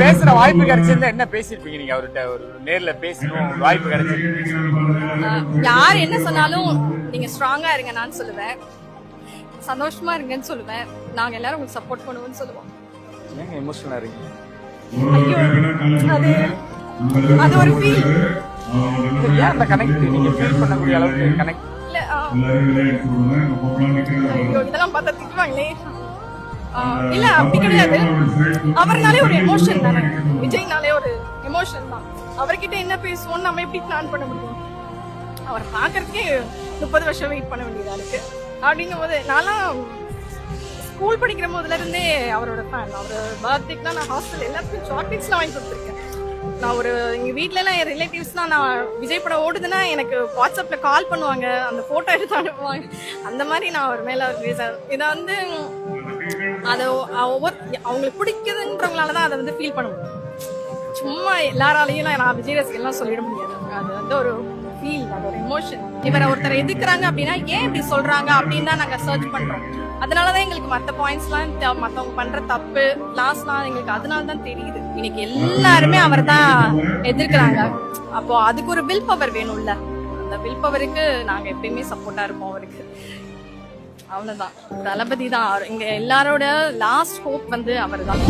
பேசுற வாய்ப்பு கிடைச்சிருந்தா என்ன பேசிருப்பீங்க நீங்க? அவர்கிட்ட ஒரு நேர்ல பேசணும் வாய்ப்பு கிடைச்சிருக்கு யார் என்ன சொன்னாலும் நீங்க ஸ்ட்ராங்கா இருங்க நான் சொல்லுவேன். சந்தோஷமா இருங்கன்னு சொல்லுவேன். நாங்க எல்லாரும் உங்களுக்கு சப்போர்ட் பண்ணுவோம்னு சொல்லுவோம். ஏங்க எமோஷனலா இருக்கீங்க? ஐயோ அது அது ஒரு ஃபீல் ஏன் அந்த கனெக்ட் நீங்க ஃபீல் பண்ணக்கூடிய அளவுக்கு கனெக்ட் இல்ல ஐயோ இதெல்லாம் பார்த்தா திட்டுவாங்களே. இல்ல அப்படி கிடையாது. அவர்னாலே ஒரு எமோஷன் தானே. விஜய்னாலே ஒரு எமோஷன் தான். அவர்கிட்ட என்ன பேசுவோம் நம்ம எப்படி பிளான் பண்ண முடியும்? அவரை பாக்குறதுக்கே முப்பது வருஷம் வெயிட் பண்ண வேண்டியதா இருக்கு. அப்படிங்கும் போது நான்லாம் ஸ்கூல் படிக்கிற போதுல இருந்தே அவரோட ஃபேன் அவர் பர்த்டேக்கு தான் நான் ஹாஸ்டல் எல்லாத்துக்கும் சாக்லேட்ஸ்லாம் வாங்கி கொடுத்துருக்கேன். நான் ஒரு எங்க வீட்ல எல்லாம் என் ரிலேட்டிவ்ஸ்லாம் நான் விஜய் படம் ஓடுதுன்னா எனக்கு வாட்ஸ்அப்ல கால் பண்ணுவாங்க. அந்த போட்டோ எடுத்து அனுப்புவாங்க. அந்த மாதிரி நான் அவர் மேல ஒரு இதை வந்து அதை ஒவ்வொரு அவங்களுக்கு பிடிக்குதுன்றவங்களால தான் அதை வந்து ஃபீல் பண்ண முடியும். சும்மா எல்லாராலையும் நான் விஜய் ரசிகர்லாம் சொல்லிட முடியாது. அது வந்து ஒரு ஃபீல் அது ஒரு எமோஷன் இவரை ஒருத்தர் எதுக்குறாங்க அப்படின்னா ஏன் இப்படி சொல்றாங்க அப்படின்னு தான் நாங்க சர்ச் பண்றோம். அதனாலதான் எங்களுக்கு மத்த பாயிண்ட்ஸ்லாம் மத்தவங்க பண்ற தப்பு லாஸ்லாம் எங்களுக்கு அதனால தான் தெரியுது. இன்னைக்கு எல்லாருமே அவர் தான் எதிர்க்கிறாங்க. அப்போ அதுக்கு ஒரு வில் பவர் வேணும்ல. அந்த வில் பவருக்கு நாங்க எப்பயுமே சப்போர்ட்டா இருப்போம் அவருக்கு. அவ்வளவுதான். தளபதி தான். இங்க எல்லாரோட லாஸ்ட் ஹோப் வந்து அவர் தான்